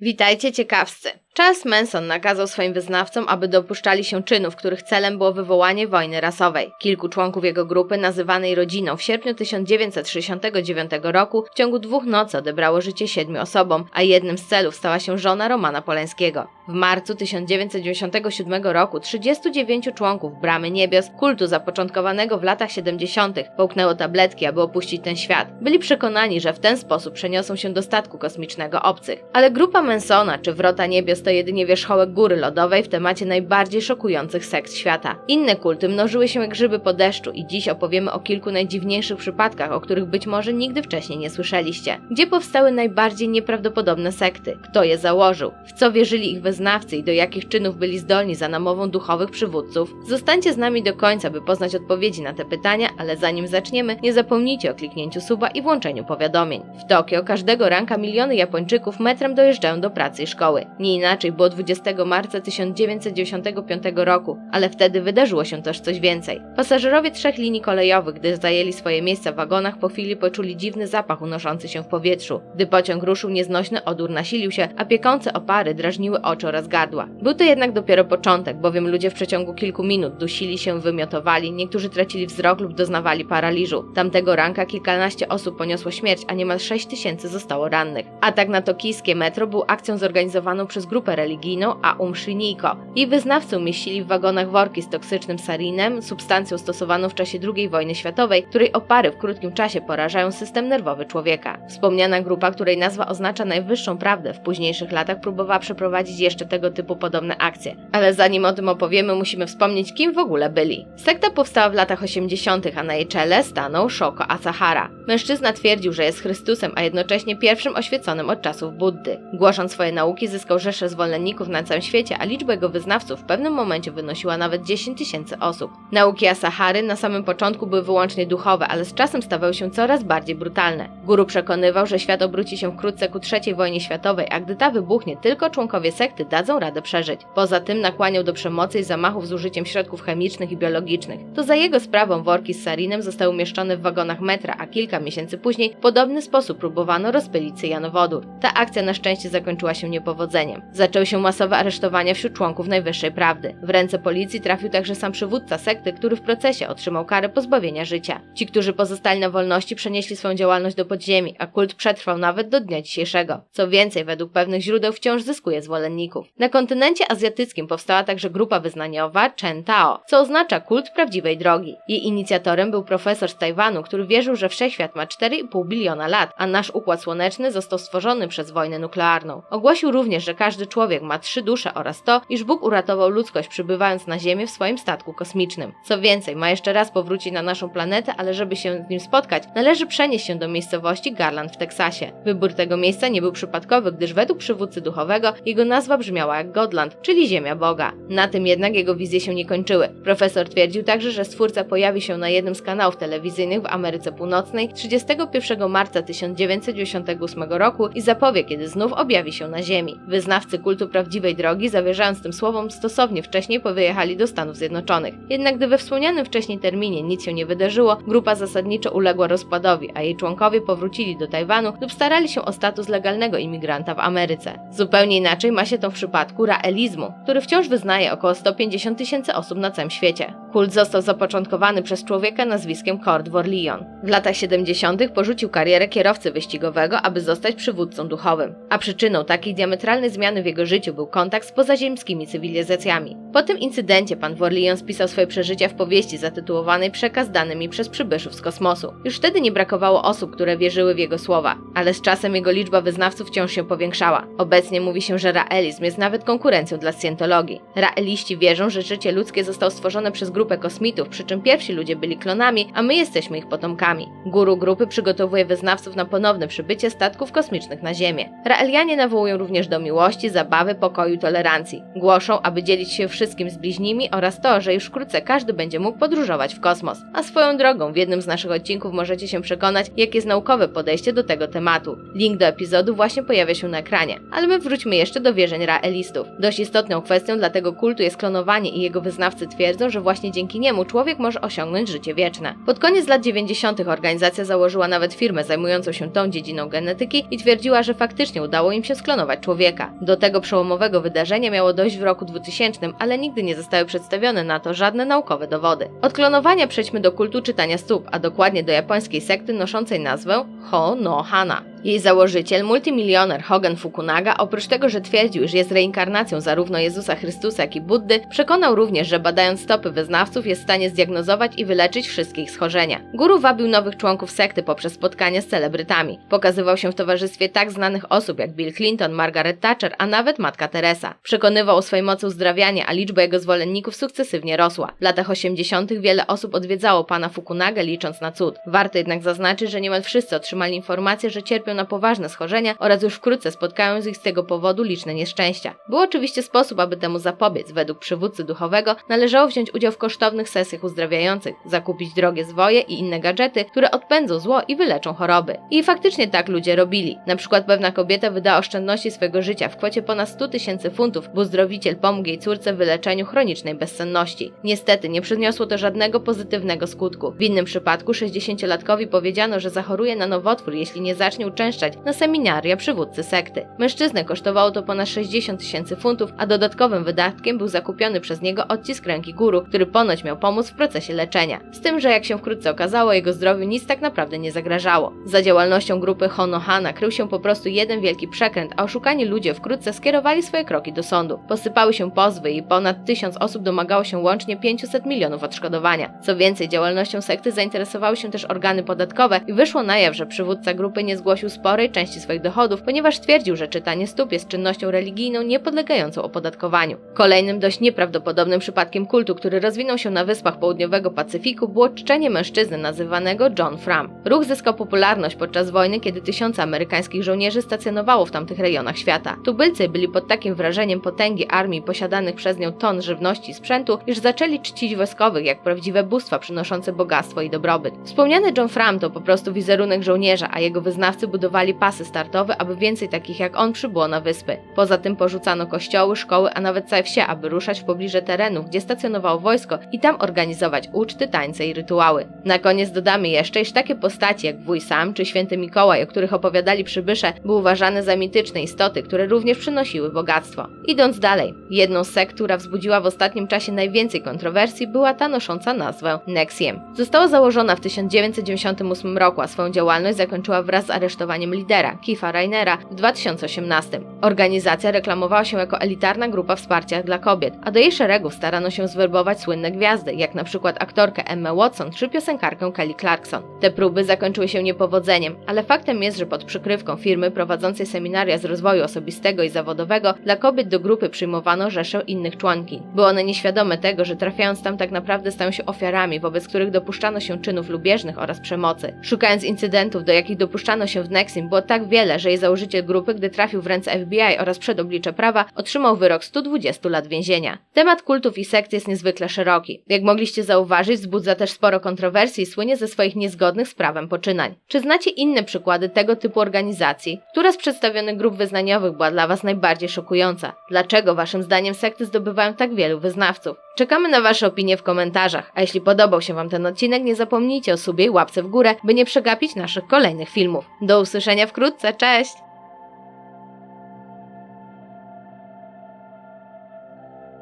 Witajcie ciekawscy. Charles Manson nakazał swoim wyznawcom, aby dopuszczali się czynów, których celem było wywołanie wojny rasowej. Kilku członków jego grupy, nazywanej rodziną, w sierpniu 1969 roku w ciągu dwóch nocy odebrało życie siedmiu osobom, a jednym z celów stała się żona Romana Poleńskiego. W marcu 1997 roku 39 członków Bramy Niebios, kultu zapoczątkowanego w latach 70., połknęło tabletki, aby opuścić ten świat. Byli przekonani, że w ten sposób przeniosą się do statku kosmicznego obcych. Ale grupa Mansona czy Wrota Niebios to jedynie wierzchołek góry lodowej w temacie najbardziej szokujących sekt świata. Inne kulty mnożyły się jak grzyby po deszczu i dziś opowiemy o kilku najdziwniejszych przypadkach, o których być może nigdy wcześniej nie słyszeliście. Gdzie powstały najbardziej nieprawdopodobne sekty? Kto je założył? W co wierzyli ich wyznawcy i do jakich czynów byli zdolni za namową duchowych przywódców? Zostańcie z nami do końca, by poznać odpowiedzi na te pytania, ale zanim zaczniemy, nie zapomnijcie o kliknięciu suba i włączeniu powiadomień. W Tokio każdego ranka miliony Japończyków metrem dojeżdżają do pracy i szkoły. Nie inaczej było 20 marca 1995 roku, ale wtedy wydarzyło się też coś więcej. Pasażerowie trzech linii kolejowych, gdy zajęli swoje miejsca w wagonach, po chwili poczuli dziwny zapach unoszący się w powietrzu. Gdy pociąg ruszył, nieznośny odór nasilił się, a piekące opary drażniły oczy oraz gardła. Był to jednak dopiero początek, bowiem ludzie w przeciągu kilku minut dusili się, wymiotowali, niektórzy tracili wzrok lub doznawali paraliżu. Tamtego ranka kilkanaście osób poniosło śmierć, a niemal 6 tysięcy zostało rannych. Atak na tokijskie metro był akcją zorganizowaną przez grupę religijną Aum Shiniko. Jej wyznawcy umieścili w wagonach worki z toksycznym sarinem, substancją stosowaną w czasie II wojny światowej, której opary w krótkim czasie porażają system nerwowy człowieka. Wspomniana grupa, której nazwa oznacza najwyższą prawdę, w późniejszych latach próbowała przeprowadzić jeszcze tego typu podobne akcje. Ale zanim o tym opowiemy, musimy wspomnieć, kim w ogóle byli. Sekta powstała w latach 80., a na jej czele stanął Shoko Asahara. Mężczyzna twierdził, że jest Chrystusem, a jednocześnie pierwszym oświeconym od czasów Buddy. Głosząc swoje nauki, zyskał rzesze zwolenników na całym świecie, a liczba jego wyznawców w pewnym momencie wynosiła nawet 10 tysięcy osób. Nauki Asahary na samym początku były wyłącznie duchowe, ale z czasem stawały się coraz bardziej brutalne. Guru przekonywał, że świat obróci się wkrótce ku III wojnie światowej, a gdy ta wybuchnie, tylko członkowie sekty dadzą radę przeżyć. Poza tym nakłaniał do przemocy i zamachów z użyciem środków chemicznych i biologicznych. To za jego sprawą worki z sarinem zostały umieszczone w wagonach metra, a kilka miesięcy później w podobny sposób próbowano rozpylić cyjanowodór. Ta akcja na szczęście zakończyła się niepowodzeniem. Zaczęły się masowe aresztowania wśród członków Najwyższej Prawdy. W ręce policji trafił także sam przywódca sekty, który w procesie otrzymał karę pozbawienia życia. Ci, którzy pozostali na wolności, przenieśli swoją działalność do podziemi, a kult przetrwał nawet do dnia dzisiejszego. Co więcej, według pewnych źródeł wciąż zyskuje zwolenników. Na kontynencie azjatyckim powstała także grupa wyznaniowa Chen Tao, co oznacza kult prawdziwej drogi. Jej inicjatorem był profesor z Tajwanu, który wierzył, że wszechświat ma 4,5 biliona lat, a nasz układ słoneczny został stworzony przez wojnę nuklearną. Ogłosił również, że każdy człowiek ma trzy dusze oraz to, iż Bóg uratował ludzkość przybywając na Ziemię w swoim statku kosmicznym. Co więcej, ma jeszcze raz powrócić na naszą planetę, ale żeby się z nim spotkać, należy przenieść się do miejscowości Garland w Teksasie. Wybór tego miejsca nie był przypadkowy, gdyż według przywódcy duchowego jego nazwa brzmiała jak Godland, czyli Ziemia Boga. Na tym jednak jego wizje się nie kończyły. Profesor twierdził także, że stwórca pojawi się na jednym z kanałów telewizyjnych w Ameryce Północnej 31 marca 1998 roku i zapowie, kiedy znów objawi się na Ziemi. Wyznawcy kultu prawdziwej drogi, zawierzając tym słowom, stosownie wcześniej powyjechali do Stanów Zjednoczonych. Jednak gdy we wspomnianym wcześniej terminie nic się nie wydarzyło, grupa zasadniczo uległa rozpadowi, a jej członkowie powrócili do Tajwanu lub starali się o status legalnego imigranta w Ameryce. Zupełnie inaczej ma się to w przypadku raelizmu, który wciąż wyznaje około 150 tysięcy osób na całym świecie. Kult został zapoczątkowany przez człowieka nazwiskiem Cord Worlion. W latach 70. porzucił karierę kierowcy wyścigowego, aby zostać przywódcą duchowym. A przyczyną takiej diametralnej zmiany w jego życiu był kontakt z pozaziemskimi cywilizacjami. Po tym incydencie pan Worlion spisał swoje przeżycia w powieści zatytułowanej Przekaz danymi przez przybyszów z kosmosu. Już wtedy nie brakowało osób, które wierzyły w jego słowa, ale z czasem jego liczba wyznawców wciąż się powiększała. Obecnie mówi się, że raelizm jest nawet konkurencją dla scjentologii. Raeliści wierzą, że życie ludzkie zostało stworzone przez grupę kosmitów, przy czym pierwsi ludzie byli klonami, a my jesteśmy ich potomkami. Guru grupy przygotowuje wyznawców na ponowne przybycie statków kosmicznych na Ziemię. Raelianie nawołują również do miłości, zabawy, pokoju tolerancji. Głoszą, aby dzielić się wszystkim z bliźnimi oraz to, że już wkrótce każdy będzie mógł podróżować w kosmos. A swoją drogą, w jednym z naszych odcinków możecie się przekonać, jakie jest naukowe podejście do tego tematu. Link do epizodu właśnie pojawia się na ekranie. Ale my wróćmy jeszcze do wierzeń raelistów. Dość istotną kwestią dla tego kultu jest klonowanie i jego wyznawcy twierdzą, że właśnie dzięki niemu człowiek może osiągnąć życie wieczne. Pod koniec lat 90. organizacja założyła nawet firmę zajmującą się tą dziedziną genetyki i twierdziła, że faktycznie udało im się sklonować człowieka. Do tego przełomowego wydarzenia miało dojść w roku 2000, ale nigdy nie zostały przedstawione na to żadne naukowe dowody. Od klonowania przejdźmy do kultu czytania stóp, a dokładnie do japońskiej sekty noszącej nazwę Ho no Hana. Jej założyciel, multimilioner Hogen Fukunaga, oprócz tego, że twierdził, iż jest reinkarnacją zarówno Jezusa Chrystusa, jak i Buddy, przekonał również, że badając stopy wyznawców jest w stanie zdiagnozować i wyleczyć wszystkich schorzenia. Guru wabił nowych członków sekty poprzez spotkania z celebrytami. Pokazywał się w towarzystwie tak znanych osób jak Bill Clinton, Margaret Thatcher, a nawet Matka Teresa. Przekonywał o swojej mocy uzdrawiania, a liczba jego zwolenników sukcesywnie rosła. W latach 80. wiele osób odwiedzało pana Fukunagę licząc na cud. Warto jednak zaznaczyć, że niemal wszyscy otrzymali informację, że cierpią na poważne schorzenia oraz już wkrótce spotkają ich z tego powodu liczne nieszczęścia. Był oczywiście sposób, aby temu zapobiec. Według przywódcy duchowego należało wziąć udział w kosztownych sesjach uzdrawiających, zakupić drogie zwoje i inne gadżety, które odpędzą zło i wyleczą choroby. I faktycznie tak ludzie robili. Na przykład pewna kobieta wydała oszczędności swojego życia w kwocie ponad 100 tysięcy funtów, by uzdrowiciel pomógł jej córce w wyleczeniu chronicznej bezsenności. Niestety nie przyniosło to żadnego pozytywnego skutku. W innym przypadku 60-latkowi powiedziano, że zachoruje na nowotwór, jeśli nie zacznie uczęszczać na seminaria przywódcy sekty. Mężczyznę kosztowało to ponad 60 tysięcy funtów, a dodatkowym wydatkiem był zakupiony przez niego odcisk ręki guru, który ponoć miał pomóc w procesie leczenia. Z tym, że jak się wkrótce okazało, jego zdrowiu nic tak naprawdę nie zagrażało. Za działalnością grupy Honohana krył się po prostu jeden wielki przekręt, a oszukani ludzie wkrótce skierowali swoje kroki do sądu. Posypały się pozwy i ponad tysiąc osób domagało się łącznie 500 milionów odszkodowania. Co więcej, działalnością sekty zainteresowały się też organy podatkowe i wyszło na jaw, że przywódca grupy nie zgłosił sporej części swoich dochodów, ponieważ twierdził, że czytanie stóp jest czynnością religijną niepodlegającą opodatkowaniu. Kolejnym dość nieprawdopodobnym przypadkiem kultu, który rozwinął się na wyspach południowego Pacyfiku, było czczenie mężczyzny nazywanego John Fram. Ruch zyskał popularność podczas wojny, kiedy tysiące amerykańskich żołnierzy stacjonowało w tamtych rejonach świata. Tubylcy byli pod takim wrażeniem potęgi armii posiadanych przez nią ton żywności i sprzętu, iż zaczęli czcić wojskowych jak prawdziwe bóstwa przynoszące bogactwo i dobrobyt. Wspomniany John Fram to po prostu wizerunek żołnierza, a jego wyznawcy budowali pasy startowe, aby więcej takich jak on przybyło na wyspy. Poza tym porzucano kościoły, szkoły, a nawet całe wsie, aby ruszać w pobliże terenów, gdzie stacjonowało wojsko i tam organizować uczty, tańce i rytuały. Na koniec dodamy jeszcze, iż takie postaci jak wuj Sam czy święty Mikołaj, o których opowiadali przybysze, były uważane za mityczne istoty, które również przynosiły bogactwo. Idąc dalej, jedną z sekt, która wzbudziła w ostatnim czasie najwięcej kontrowersji, była ta nosząca nazwę Nexiem. Została założona w 1998 roku, a swoją działalność zakończyła wraz z aresztowaniem lidera, Kifa Rainera, w 2018. Organizacja reklamowała się jako elitarna grupa wsparcia dla kobiet, a do jej szeregów starano się zwerbować słynne gwiazdy, jak na przykład aktorkę Emma Watson czy piosenkarkę Kelly Clarkson. Te próby zakończyły się niepowodzeniem, ale faktem jest, że pod przykrywką firmy prowadzącej seminaria z rozwoju osobistego i zawodowego dla kobiet do grupy przyjmowano rzeszę innych członkiń. Były one nieświadome tego, że trafiając tam tak naprawdę stają się ofiarami, wobec których dopuszczano się czynów lubieżnych oraz przemocy. Szukając incydentów, do jakich dopuszczano się w Nexim, było tak wiele, że jej założyciel grupy, gdy trafił w ręce FBI oraz przed oblicze prawa, otrzymał wyrok 120 lat więzienia. Temat kultów i sekt jest niezwykle szeroki. Jak mogliście zauważyć, wzbudza też sporo kontrowersji i słynie ze swoich niezgodnych z prawem poczynań. Czy znacie inne przykłady tego typu organizacji? Która z przedstawionych grup wyznaniowych była dla Was najbardziej szokująca? Dlaczego Waszym zdaniem sekty zdobywają tak wielu wyznawców? Czekamy na Wasze opinie w komentarzach, a jeśli podobał się Wam ten odcinek, nie zapomnijcie o subie i łapce w górę, by nie przegapić naszych kolejnych filmów. Do usłyszenia wkrótce, cześć!